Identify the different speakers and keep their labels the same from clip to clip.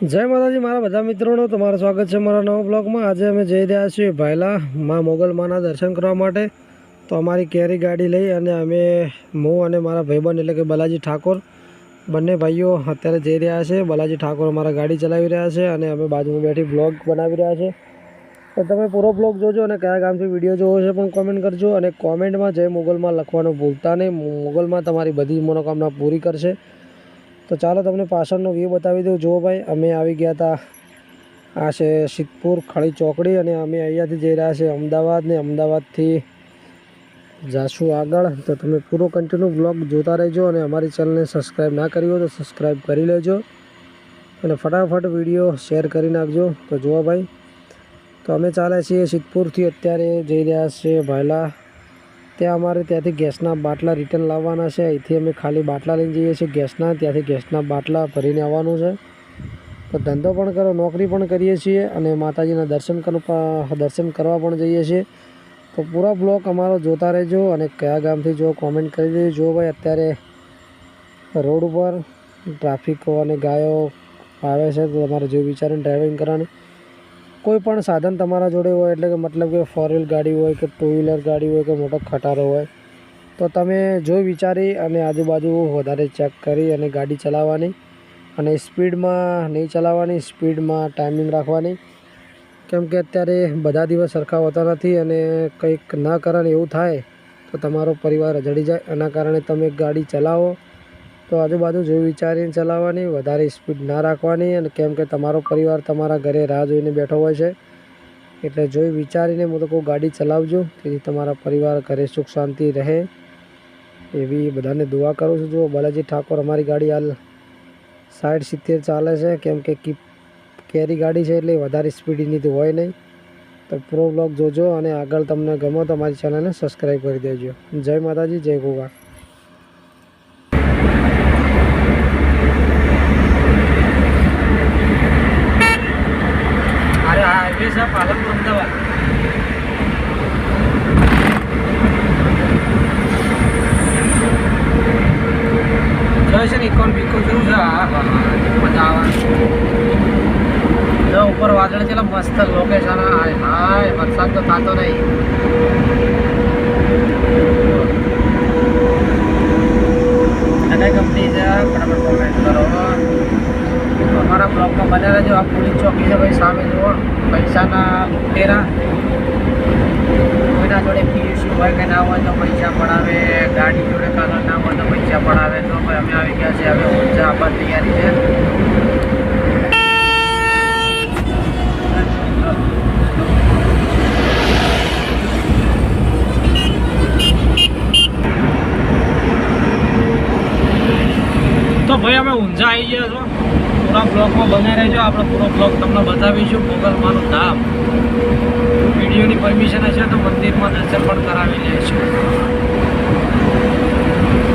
Speaker 1: જય માતાજી, મારા બધા મિત્રોનો તમારું સ્વાગત છે મારા નવા બ્લોગમાં. આજે અમે જઈ રહ્યા છીએ ભાયલા મા મોગલમાના દર્શન કરવા માટે. તો અમારી કેરી ગાડી લઈ અને અમે હું અને મારા ભાઈબંધ એટલે કે બલાજી ઠાકોર બંને ભાઈઓ અત્યારે જઈ રહ્યા છે. બલાજી ઠાકોર અમારા ગાડી ચલાવી રહ્યા છે અને અમે બાજુમાં બેઠી બ્લોગ બનાવી રહ્યા છે. તો તમે પૂરો બ્લોગ જોજો અને કયા ગામથી વીડિયો જોવો છે પણ કોમેન્ટ કરજો અને કોમેન્ટમાં જય મોગલમાં લખવાનું ભૂલતા નહીં. મોગલમાં તમારી બધી મનોકામના પૂરી કરશે. તો ચાલો તમને પાછળનો વ્યૂ બતાવી દઉં. જુઓ ભાઈ, અમે આવી ગયા હતા આ છે સિદ્ધપુર ખળી ચોકડી અને અમે અહીંયાથી જઈ રહ્યા છીએ અમદાવાદ ને અમદાવાદથી જાશું આગળ. તો તમે પૂરો કન્ટિન્યુ બ્લોગ જોતા રહેજો અને અમારી ચેનલને સબસ્ક્રાઈબ ના કરી હોય તો સબસ્ક્રાઈબ કરી લેજો. અને ફટાફટ વીડિયો શેર કરી નાખજો. તો જુઓ ભાઈ, તો અમે ચાલે છીએ સિદ્ધપુરથી અત્યારે જઈ રહ્યા છીએ ભાયલા. ત્યાં અમારે ત્યાંથી ગેસના બાટલા રિટર્ન લાવવાના છે. અહીંથી અમે ખાલી બાટલા લઈને જઈએ છીએ ગેસના, ત્યાંથી ગેસના બાટલા ભરીને આવવાનું છે. તો ધંધો પણ કરો નોકરી પણ કરીએ છીએ અને માતાજીના દર્શન દર્શન કરવા પણ જઈએ છીએ. તો પૂરા બ્લોક અમારો જોતા રહેજો અને કયા ગામથી જો કોમેન્ટ કરી દેજો. જો ભાઈ અત્યારે રોડ ઉપર ટ્રાફિકો અને ગાયો આવે છે, તો તમારે જો વિચારીને ડ્રાઇવિંગ કરવાની. કોઈ પણ સાધન તમારા જોડે હોય, એટલે કે મતલબ કે ફોર વ્હીલ ગાડી હોય કે ટુ વ્હીલર ગાડી હોય કે મોટો ખટારો હોય, તો તમે જોઈ વિચારી અને આજુબાજુ વધારે ચેક કરી અને ગાડી ચલાવવાની અને સ્પીડમાં નહીં ચલાવવાની સ્પીડમાં ટાઈમિંગ રાખવાની. કેમ કે અત્યારે બધા દિવસ સરખા હોતા નથી અને કંઈક ન કરે એવું થાય, તો તમારો પરિવાર રજડી જાય. એના કારણે તમે ગાડી ચલાવો તો આજુબાજુ જોઈ વિચારીને ચલાવવાની, વધારે સ્પીડ ના રાખવાની અને કેમ કે તમારો પરિવાર તમારા ઘરે રાહ જોઈને બેઠો હોય છે. એટલે જોઈ વિચારીને હું તો કહું ગાડી ચલાવજો, તેથી તમારા પરિવાર ઘરે સુખ શાંતિ રહે. એવી બધાને દુઆ કરું છું. જો બાલાજી ઠાકોર અમારી ગાડી હાલ સાઠ સિત્તેર ચાલે છે, કેમ કે કીપ કેરી ગાડી છે એટલે વધારે સ્પીડની તો હોય નહીં. તો પ્રો બ્લોગ જોજો અને આગળ તમને ગમો તો અમારી ચેનલને સબસ્ક્રાઈબ કરી દેજો. જય માતાજી, જય ગોગા છે પાલનપુર અમદાવાદ. ઇકોન બીકો જેવું છે? મજા આવે જો ઉપર વાદળ છે મસ્ત લોકેશન હાય હાય, વરસાદ તો થતો નહીં. અને કંપની છે, ફટાફટ કોમેન્ટ કરો. અમારા બ્લોગમાં બને રહેજો. આ પોલીસ ચોકી છે, ભાઈ લુટેરા કોઈના જોડે ફીસ હોય કે ના હોય તો પૈસા પડાવે ગાડી જોડે કાગળ ના હોય તો પૈસા પડાવે તો અમે આવી ગયા છે હવે ઊંચા આપવા તૈયારી છે તો ભાઈ અમે ઊંઝા આવી ગયા છો પૂરા બ્લોગમાં બને રહેજો આપણે પૂરો બ્લોગ તમને બતાવીશું. મોગલમાનું ધામ વિડીયોની પરમિશન હશે તો મંદિરમાં દર્શન પણ કરાવી લઈશું.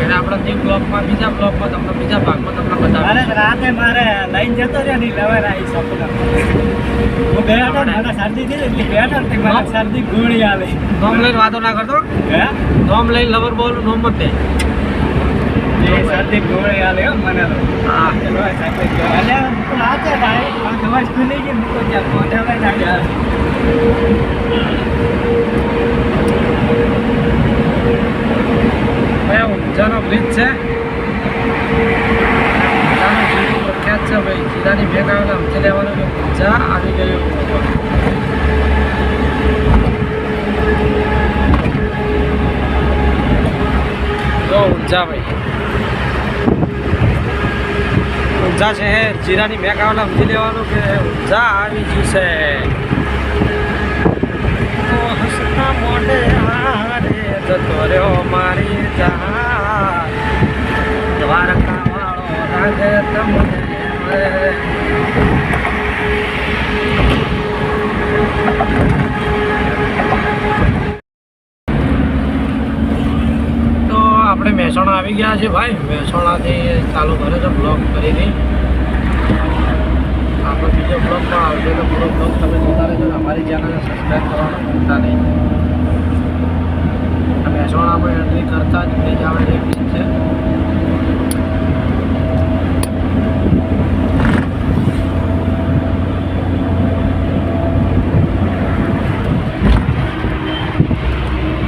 Speaker 1: એટલે આપણે તે બ્લોગમાં બીજા બ્લોગમાં તમને બીજા ભાગમાં તમને બતાવીશું.
Speaker 2: રાતે મારે લઈને જતો રહ્યો નહીં લેવા આવી શકું હું ગયા મને શરદી થઈ એટલે ગયા ને મને શરદી ગોળી આવી.
Speaker 1: નોમ લઈને વાતો ના કરતો?
Speaker 2: હે?
Speaker 1: નોમ લઈને લવર બોલ નોમ મત દે
Speaker 2: એ શરદી ગોળી આવી હો મને તો
Speaker 1: હા
Speaker 2: સાહેબ ગયો અને તો રાતે ભાઈ, આ દવા ખુલી ગઈ મૂકો ત્યાં ના ગયા
Speaker 1: ભાઈ ઊંઝાનો બ્રિજ છે ઊંઝાનો બ્રિજ પ્રખ્યાત છે ભાઈ જીરાની ભેગ આવેલા સમજી લેવાનું કે ઊંઝા આવી ગયું જો ઊંઝા ભાઈ ઊંઝા છે જીરાની આવેલા સમજી લેવાનું કે જા આવી ગયું છે. મોઢે હારે જતો રહ્યો મારી જહાજ દ્વારકા વાળો રાગે તમને મહેસાણા આવી ગયા છે ભાઈ. મહેસાણાથી ચાલુ કરે છે બ્લોગ કરીને આપણો બીજો બ્લોક પણ આવશે તો પૂરો બ્લોગ તમે જોતા રહેજો અમારી ચેનલને સબસ્ક્રાઈબ કરવાનું ભૂલતા નહીં. મહેસાણામાં એન્ટ્રી કરતા જ થઈ જવા જેવી છે.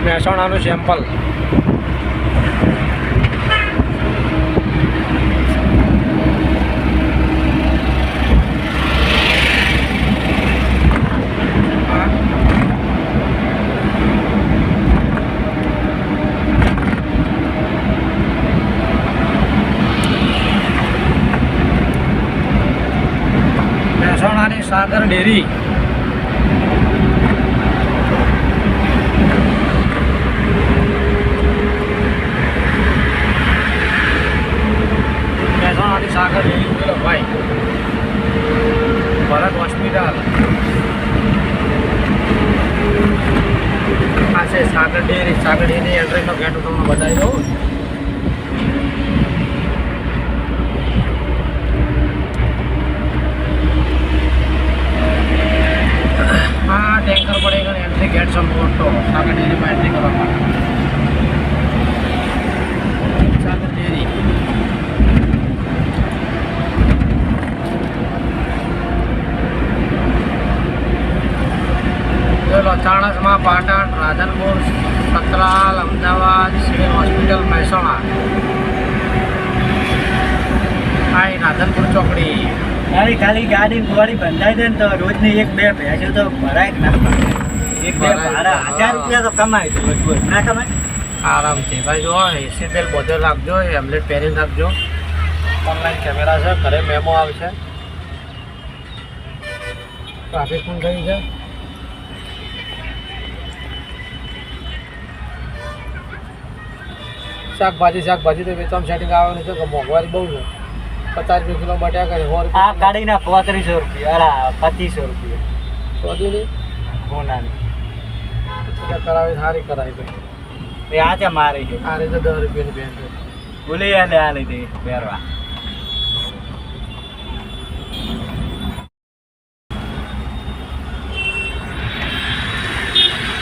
Speaker 3: મહેસાણાનું સેમ્પલ મહેસાણાની સાગર ભાઈ. ભરત હોસ્પિટલ. આ છે સાગર ડેરી સાગર ડેરી એડ્રેસનો ગેટ હું તમને બતાવી દઉં આ ટેન્કર પડેगा એન્ટ્રી ગેટ છે તો આગળ ડેરીમાં એન્ટ્રી કરવા માટે સાગર ડેરી ચલો ચાણસમાં પાટણ રાધનપુર સતરાલ અમદાવાદ સિવિલ હોસ્પિટલ મહેસાણા આ એ રાધનપુર ચોકડી
Speaker 2: ખાલી ખાલી ગાડી ગોળી બંધાઈ દે ને તો રોજની એક બે ભેંસો તો ભરાય જ ના. એક બે ભાડા હજાર રૂપિયા તો કમાય છે રોજ. ના કમાય?
Speaker 3: આરામથી. ભાઈ જો એસી બેલ બધો રાખજો હેમલેટ પહેરીને રાખજો. ઓનલાઈન કેમેરા છે ઘરે મેમો આવશે. ટ્રાફિક પણ થઈ છે શાકભાજી શાકભાજી તો વેચામ સેટિંગ આવવાનું છે કે મોંઘવારી બહુ છે. પચાસ રૂપિયા કિલો બટાકા સો
Speaker 2: આ
Speaker 3: કાઢી
Speaker 2: ના પોત્રીસો રૂપિયા અરા પચીસો રૂપિયા.
Speaker 3: નહીં? કરાવી સારી કરાવી ભાઈ.
Speaker 2: આ આજે મારી. છે
Speaker 3: આ રીતે દસ રૂપિયાની બેન છે.
Speaker 2: બોલી આલે આ લીધી પહેરવા.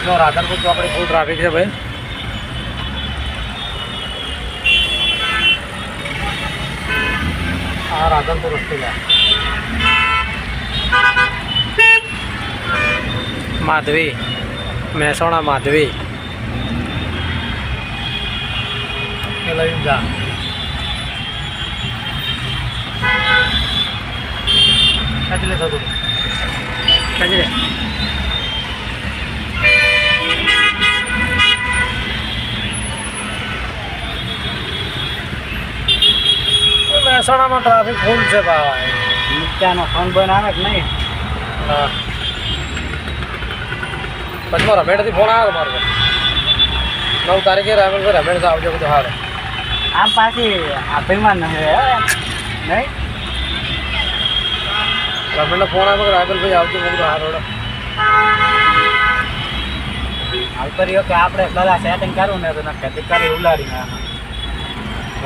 Speaker 3: જો રાધનપુર ચોકડી ફૂલ ટ્રાફિક છે ભાઈ. આ રાધનપુર રસ્તે ગયા માધવી મહેસાણા માધવી એ લઈને જા ખેંચી લે થતું ખેંચી મહેસાણામાં ટ્રાફિક ફૂલ છે ભાઈ.
Speaker 2: ત્યાંનો ફોન બનાવે કે નહીં?
Speaker 3: હા. પછી મારા રમેડથી ફોન આવ્યો મારો. નવ તારીખે રામેણ ભાઈ રમેણ આવજો બધું હારે
Speaker 2: આમ પાછી અભિમાન નહીં નહીં?
Speaker 3: રમેડનો ફોન આવ્યો કે રામેણ ભાઈ આવજો બધું હારો
Speaker 2: હાલ કર્યો કે આપણે બધા સેટિંગ કરવું ને તો નક્કી કરી ઉલાડી નાખે.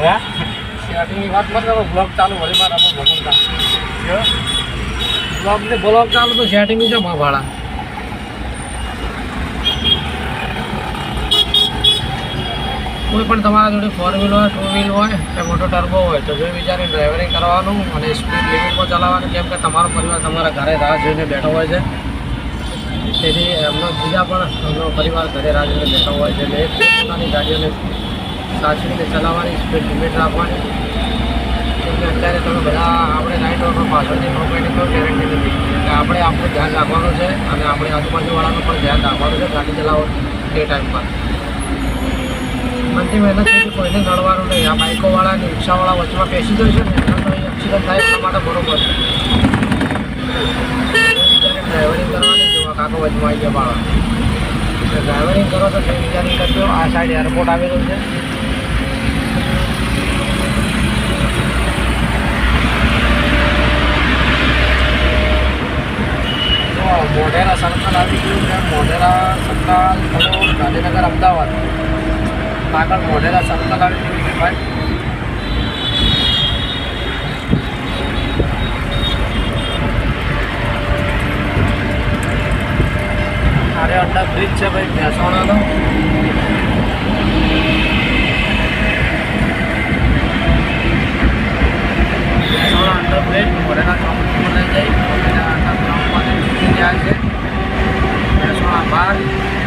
Speaker 2: હે?
Speaker 3: સેટિંગની વાત મત કરો ચાલુ વળી મારા આપણે ભગવંતા બ્લોગ ને બ્લોગ ચાલુ તો સેટિંગ છે માં ભાડા કોઈ પણ તમારા જોડે ફોર વ્હીલ હોય ટુ વ્હીલ હોય કે મોટો ટર્બો હોય, તો જોઈ વિચારીને ડ્રાઇવરિંગ કરવાનું અને સ્પીડ લિમિટમાં ચલાવવાનું, કેમ કે તમારો પરિવાર તમારા ઘરે રાહ જોઈને બેઠો હોય છે. તેથી એમનો બીજા પણ એમનો પરિવાર ઘરે રાહ જોઈને બેઠો હોય છે એટલે પોતાની ગાડીઓને સાચવી રીતે ચલાવવાની સ્પીડ લિમિટ રાખવાની. કે અત્યારે તમે બધા આપણે રાઈડરો પાછળની પ્રોપર્ટી કોઈ ગેરંટી નથી. કે આપણે આપણું ધ્યાન રાખવાનું છે અને આપણે આજુબાજુવાળાનું પણ ધ્યાન રાખવાનું છે ગાડી ચલાવો તે ટાઈમ મનથી મહેનત સુધી કોઈને નડવાનું નહીં. આ બાઇકોવાળા અને રિક્ષાવાળા વચમાં બેસી જશે ને એક્સિડન્ટ થાય એટલા માટે બરોબર છે. ડ્રાઇવરિંગ કરવાની જોવા કાકો વચમાં આવી ગયા બાળા. ડ્રાઇવરિંગ કરો તો તે વિચારી કરજો આ સાઈડ એરપોર્ટ આવેલું છે જો મોઢેરા સર્કલ આવી ગયું છે સર્કલ કલોલ ગાંધીનગર, અમદાવાદ. આગળ મોઢેરા છે ભાઈ. અરે અંડર બ્રિજ છે ભાઈ મહેસાણાનો મહેસાણા અંડર બ્રિજ મોઢેરા લઈ જઈ, મોઢેરા ગ્રાઉન્ડમાં જાય છે. મહેસાણા બાર